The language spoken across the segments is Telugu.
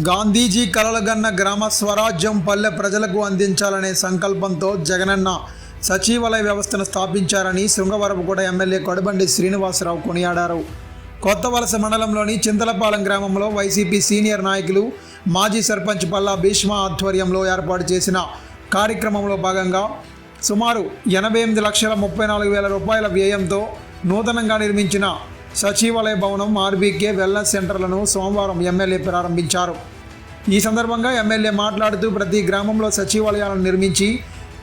గాంధీజీ కలలుగన్న గ్రామ స్వరాజ్యం పల్లె ప్రజలకు అందించాలనే సంకల్పంతో జగనన్న సచివాలయ వ్యవస్థను స్థాపించారని శృంగవరపుకోట ఎమ్మెల్యే కొడబండి శ్రీనివాసరావు కొనియాడారు. కొత్త వలస మండలంలోని చింతలపాలెం గ్రామంలో వైసీపీ సీనియర్ నాయకులు మాజీ సర్పంచ్ పల్లా భీష్మ ఆధ్వర్యంలో ఏర్పాటు చేసిన కార్యక్రమంలో భాగంగా సుమారు ఎనభై ఎనిమిది లక్షల ముప్పై నాలుగు వేల రూపాయల వ్యయంతో నూతనంగా నిర్మించిన సచివాలయ భవనం ఆర్బీకే వెల్నెస్ సెంటర్లను సోమవారం ఎమ్మెల్యే ప్రారంభించారు. ఈ సందర్భంగా ఎమ్మెల్యే మాట్లాడుతూ ప్రతి గ్రామంలో సచివాలయాలను నిర్మించి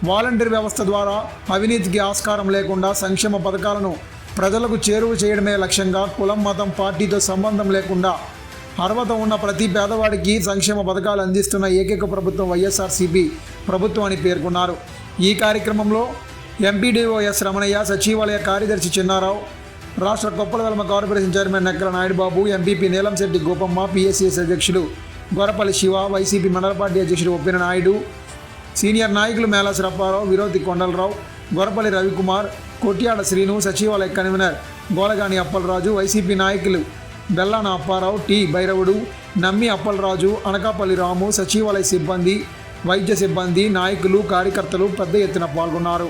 వాలంటీర్ వ్యవస్థ ద్వారా అవినీతికి ఆస్కారం లేకుండా సంక్షేమ పథకాలను ప్రజలకు చేరువ చేయడమే లక్ష్యంగా కులం మతం పార్టీతో సంబంధం లేకుండా అర్హత ఉన్న ప్రతి పేదవాడికి సంక్షేమ పథకాలు అందిస్తున్న ఏకైక ప్రభుత్వం వైఎస్ఆర్సీపీ ప్రభుత్వం అని పేర్కొన్నారు. ఈ కార్యక్రమంలో ఎంపీడీఓ ఎస్ రమణయ్య సచివాలయ కార్యదర్శి చిన్నారావు రాష్ట్ర Koppulavelama corporation chairman Nekkala Naidubabu MPP Neelamsetti Gopamma PSCS అధ్యక్షులు గొరపల్లి శివ వైసీపీ మండల పార్టీ అధ్యక్షుడు ఒప్పిన నాయుడు సీనియర్ నాయకులు మేళా శ్రప్పారావు విరోతి కొండలరావు గొరపల్లి రవికుమార్ కొట్యాడ శ్రీను సచివాలయ కన్వీనర్ గోలగాని అప్పలరాజు వైసీపీ నాయకులు బెల్లాన అప్పారావు టి భైరవుడు నమ్మి అప్పలరాజు అనకాపల్లి రాము సచివాలయ సిబ్బంది వైద్య సిబ్బంది నాయకులు కార్యకర్తలు పెద్ద ఎత్తున పాల్గొన్నారు.